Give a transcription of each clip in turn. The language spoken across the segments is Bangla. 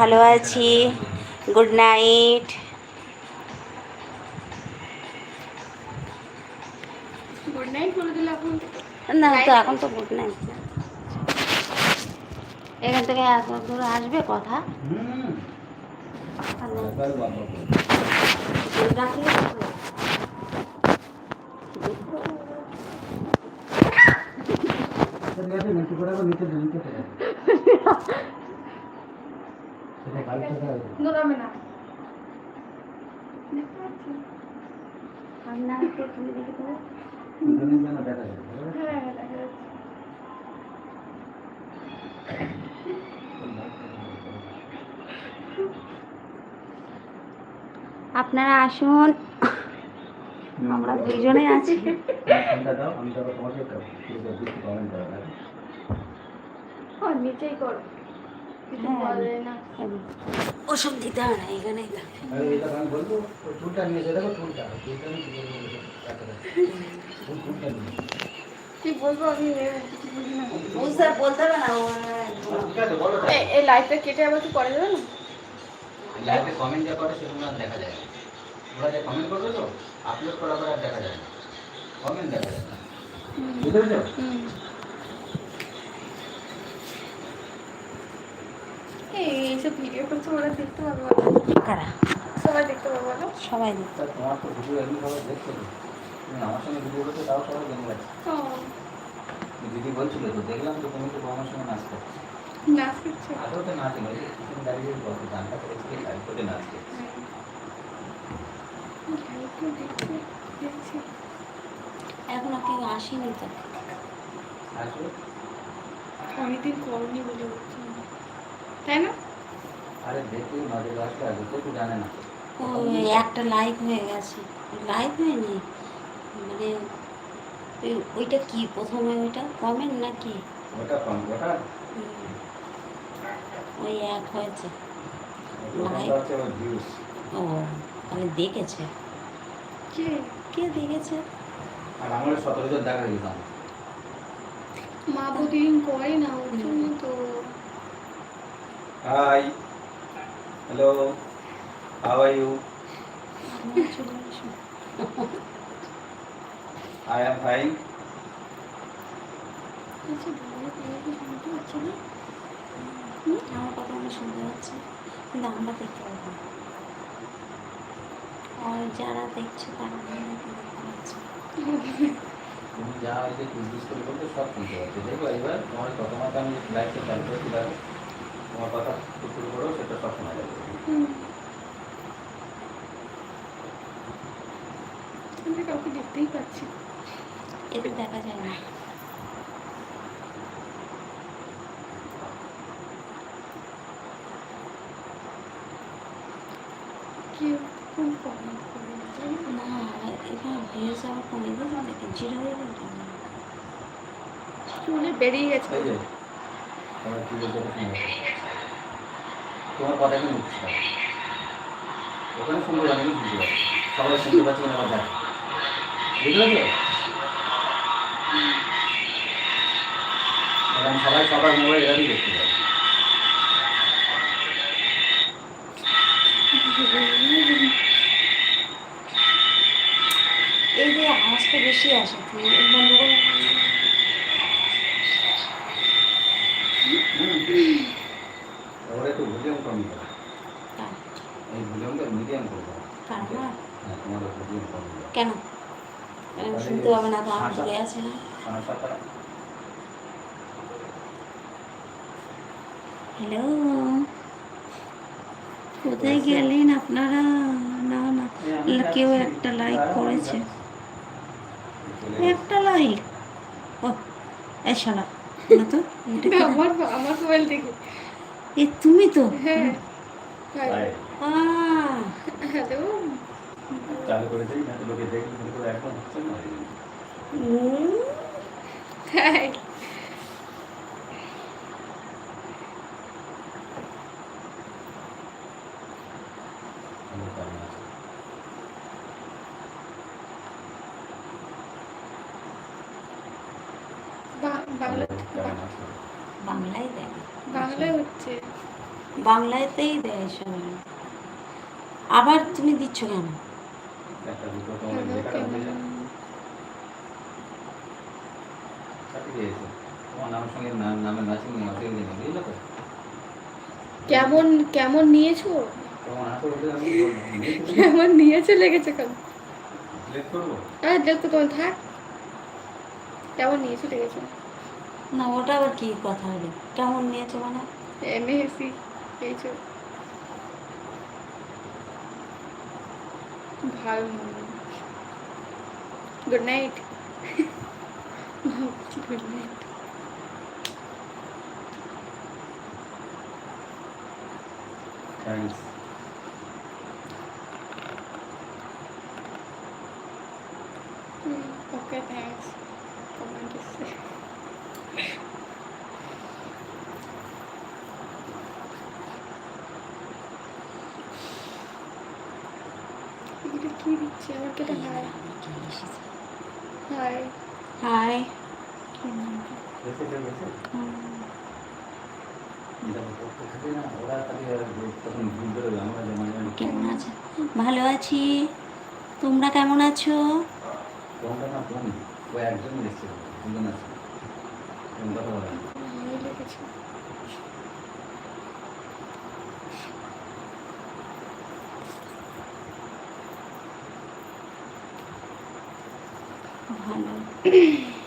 ভালো আছি। গুড নাইট গুড নাইট বলে দিলে এখন। না তো এখন তো গুড নাইট এখান থেকে এত দূর আসবে কথা। রাখলে হবে। দৌড়াবে না। হ্যাঁ হ্যাঁ দেখা যাচ্ছে। আপনারা আসুন। আমরা দুজনে আছি। ও নিচেই করো। হ্যাঁ। না। ওসব দিতে হবে না এখানেই কি বলব আমি? বুঝতে বলতে হবে না এই লাইটটা কেটে আবার কি করা যাবে না? লাইভে কমেন্ট যা করে সেগুলো আর দেখা যায় ওরা যে কমেন্ট করবে তো আপলোড করার পর আর দেখা যায় না। কমেন্ট দেখা যায় না। বুঝতে পেরেছ হুম এই এইসব ভিডিও করছে ওরা দেখতে পাবে বলো। কারা? সবাই দেখতে পাবে বলো। সবাই দিত তা তোমার তো ভিডিও এমনি সবাই দেখছ আমার সঙ্গে ভিডিও করছ তাও সবাই জেনে গেছে ও। দিদি বলছিল তো দেখলাম তো তুমি তো আমার সঙ্গে নাচ করছ। নাচ করছে। তো দাঁড়িয়ে গানটা করে নাচ করছে। দেখতে এখন কেউ আসেনি তো? অনেকদিন করনি বলে। তাই না? আরে দেখি নজর আসলে আগে তো জানে না। ওই একটা লাইক হয়ে গেছে। লাইক হয়নি? মানে ওই- ওইটা কি প্রথমে ওইটা? কমেন্ট নাকি? ওটা কম ওটা? ওই এক হয়েছে। ভিউজ ও তাহলে দেখেছে। কে? কে দেখেছে? আর আমার সতেরো জন দেখা দিতাম মা প্রতিদিন করে না ওর জন্য তো। Hi hello how are you. I am fine আমার কথা আমরা শুনতে পাচ্ছি কিন্তু আমরা দেখতে পাবো। আর যারা দেখছে তারা দেখতে পাচ্ছে তুমি যা হয়েছে চব্বিশ করে বলতে সব শুনতে পাচ্ছি দেখো, এবার তোমার কথা মতো আমি লাইফটা চালু দেখো তোমার কথা শুরু করো সেটা সব শোনা যাবে হুম আমি কাউকে দেখতেই পাচ্ছি না। এদের দেখা যায় না কেউ কোন কমেন্ট করে না জানো? না এখানে ভিউজ আবার কমে গেছে দেখে জিরো হয়ে গেল চুলে বেরিয়ে গেছে এই যে তোমার কথা কিন্তু উঠছে। ওখানে শুনতে পাচ্ছি আমি শুনতে পাচ্ছি সবাই শুনতে পাচ্ছি না আমার বুঝতে পেরেছ? সবাই সবার মোবাইল এভাবেই দেখতে পাবে। এই যে আওয়াজটা বেশি আসে তুমি এই বন্ধ করে ওরা একটু ভলিউম কম করো কার এই ভলিউমটা মিডিয়াম করব কার আমার? হ্যাঁ তোমার ভলিউম কম করো কেন আমি শুনতে না তো আমার ঘুরে আছে না। হ্যালো কোথায় গেলেন আপনারা? না না। কেউ একটা লাইক করেছে। একটা লাইক ও এ শালা না তো এটা আমার আমার মোবাইল থেকে এ তুমি তো? হ্যাঁ। চালু করে দিই না লোকে দেখলে কিন্তু করে এখন হচ্ছে না। তাই। বাংলায় দেয়। বাংলায় হচ্ছে। বাংলাতেই দেয় সবাই। আবার তুমি দিচ্ছ কেন? একটা দুটো তোমার লেখাটা দিয়েছে তোমার নামের সঙ্গে নাম নামের ম্যাচিং নেই বুঝলো তো কেমন কেমন নিয়েছো? কেমন নিয়েছো লেগেছে কেমন দেখো তোমার থাক। কেমন নিয়েছো লেগেছে? না ওটা আবার কি কথা হলো? কেমন নিয়েছো মানে? এসি পেয়েছ ভালো good night good night thanks okay thanks comment এসছে কি দিচ্ছে? আমার কেটে হাই? হাই। হাই। ওরা কেমন আছে? ভালো আছি। তোমরা কেমন আছো? একজন এসছে দুজন আছে তুমি কথা বলেন হাই লেগেছে ভালো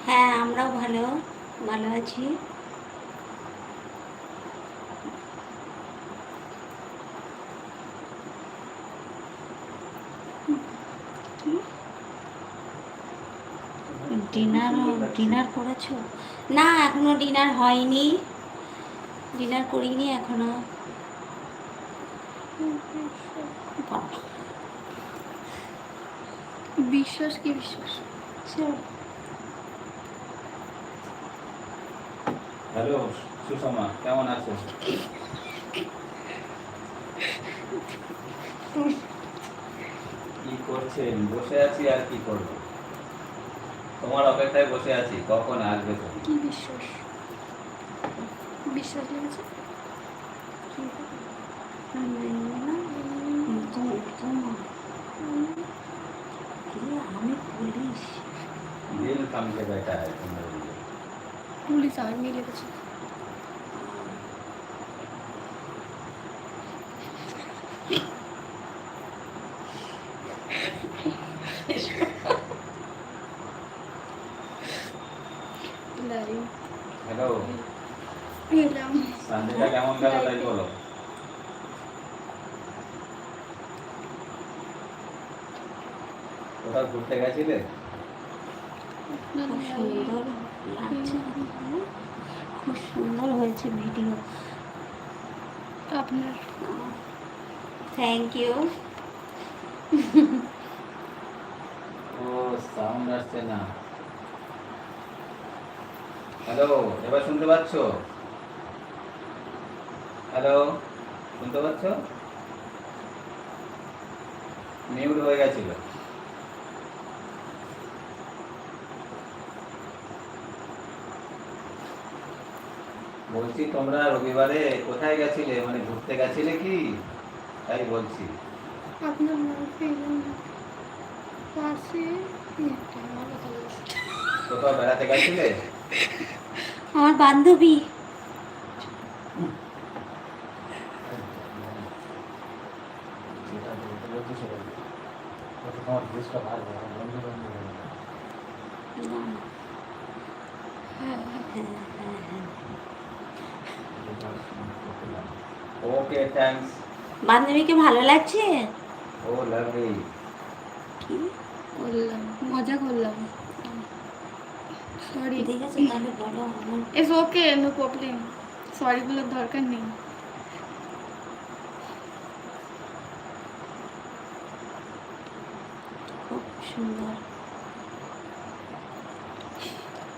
হ্যাঁ আমরাও ভালো ভালো আছি। ডিনার ডিনার করেছ? না, এখনও ডিনার হয়নি। ডিনার করিনি এখনও। বিশ্বাস কি বিশ্বাস। হ্যালো সুষমা কেমন আছো কি করছেন? বসে আছি আর কি করব? তোমার অপেক্ষায় বসে আছি কখন আসবে তুমি? কি বিশ্বাস? বিশ্বাস লেগেছে? আমি পুলিশ दिल काम से बैठा है तुम्हारे लिए পুলিশ আর্মি লেগেছে লাইভ हेलो এলাম সন্ধ্যেটা কেমন গেল তাই বলো কোথাও ঘুরতে গেছিলে সুন্দর লাগছে খুব সুন্দর হয়েছে ভিডিও আপনার থ্যাংক ইউ ও সাউন্ড আসছে না হ্যালো এবার শুনতে পাচ্ছ হ্যালো শুনতে পাচ্ছ মিউট হয়ে গেছিল বলছি তোমরা রবিবারে কোথায় গেছিলে? মানে ঘুরতে গেছিলে কি? তাই বলছি। আপনার পাশে। কোথাও বেড়াতে গেছিলে? আমার বান্ধবী যেটা বলতে সেটা তোমার ড্রেসটা ভালো বন্ধু বান্ধব। হ্যাঁ হ্যাঁ, হ্যাঁ, হ্যাঁ। ওকে থ্যাঙ্কস বান্ধবীকে ভালো লাগছে? ও লাভলি কি করলাম মজা করলাম। সরি ঠিক আছে তাহলে বলো it's okay no problem sorry বলার দরকার নেই। খুব সুন্দর।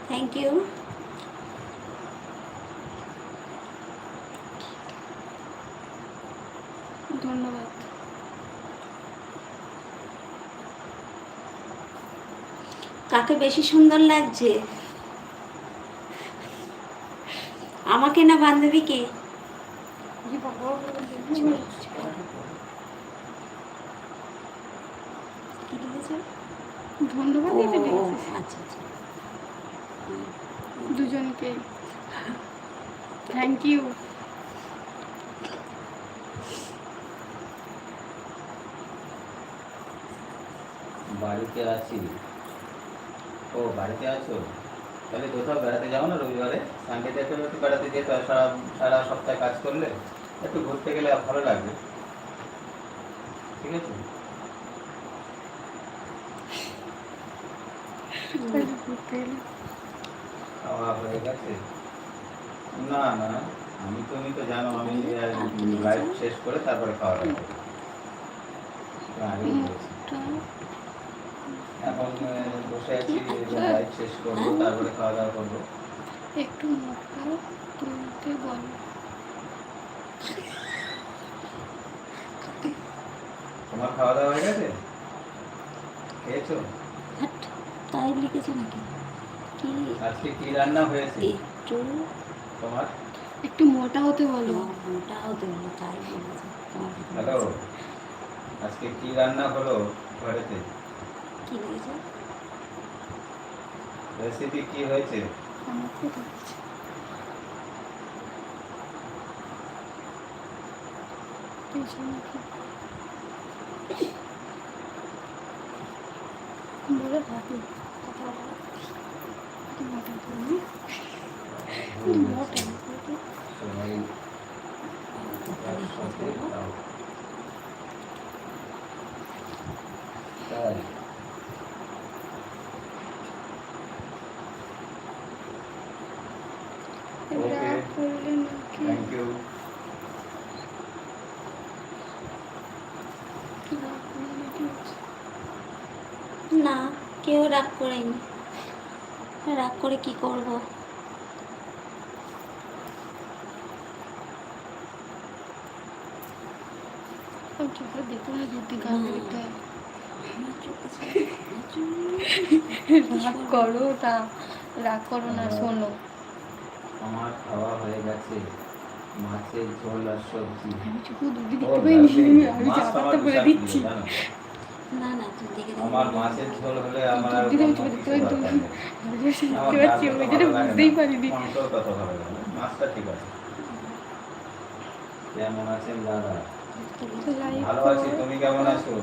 থ্যাংক ইউ ধন্যবাদ কাকে বেশি সুন্দর লাগছে? আমাকে না বান্ধবীকে? ধন্যবাদ আচ্ছা আচ্ছা। দুজনকে। থ্যাংক ইউ বাড়িতে আছি। ও বাড়িতে আছো? তাহলে কোথাও বেড়াতে যাও না রবিবারে? সানডেতে একটু একটু বেড়াতে যেতে হয় সারা সারা সপ্তাহে কাজ করলে একটু ঘুরতে গেলে ভালো লাগবে। ঠিক আছে? খাওয়া হয়ে গেছে? না না আমি তুমি তো জানো আমি লাইফ শেষ করে তারপরে খাওয়া দাওয়া বলেছি। একটা এখন বসে আছি লাইফ শেষ করব তারপরে খাওয়া দাওয়া করব। একটু বলো। তোমার খাওয়া দাওয়া হয়ে গেছে? খেয়েছো? তাই লিখেছে নাকি? কি? আজকে কি রান্না হয়েছে? একটু। তোমার? একটু মোটা হতে বলো। মোটা হতে হলো তাই বলেছে। হ্যালো আজকে কি রান্না হলো ঘরেতে? কি লিখেছে রেসিপি কি হয়েছে? আমার খুব ইচ্ছে। বলে থাকি কথা বলো। একটু মোটা তুমি মোটা সবাই একসাথে খাও। তাই এবার Okay. করলে নাকি থ্যাংক ইউ রাগ করলে নাকি হচ্ছে? না কেউ রাগ করেনি রাগ করে কি করব? হয় রাগ করো না রাগ করো না শোনো। আমার খাওয়া হয়ে গেছে। মাছের ঝোল আর সবজি। আমি চোখে দেখতে পাইনি। আমি তো চাপাটা বলে দিচ্ছি? না না তুই দেখে দেখে। আমার মাছের ঝোল হলে আমার আর দুধ অন্য আমি কিছু চোখে দেখতে পাই দরকার তুমি নেই। আমি দেখতে পাচ্ছি ওই জন্য বুঝতেই ভালো লাগে না। পারিনি। মাংসও তত ভালো লাগে না। মাছটা ঠিক আছে। কেমন আছেন দাদা? ভালো আছি তুমি কেমন আছো?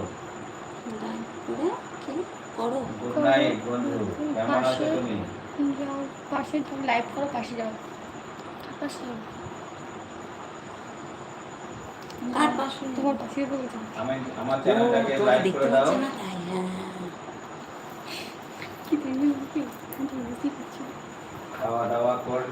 লাইক করে কি করো? গুড নাইট বন্ধু। কেমন আছো তুমি? পাশে তুমি লাইভ করো পাশে যাও। পাশে। যাও। কার পাশে তোমার পাশে বলে যাও আমি আমার চ্যানেলটাকে লাইক করে দাও। পাচ্ছে না? তাই কি দেখবি? বুঝতে খাওয়া দাওয়া করলে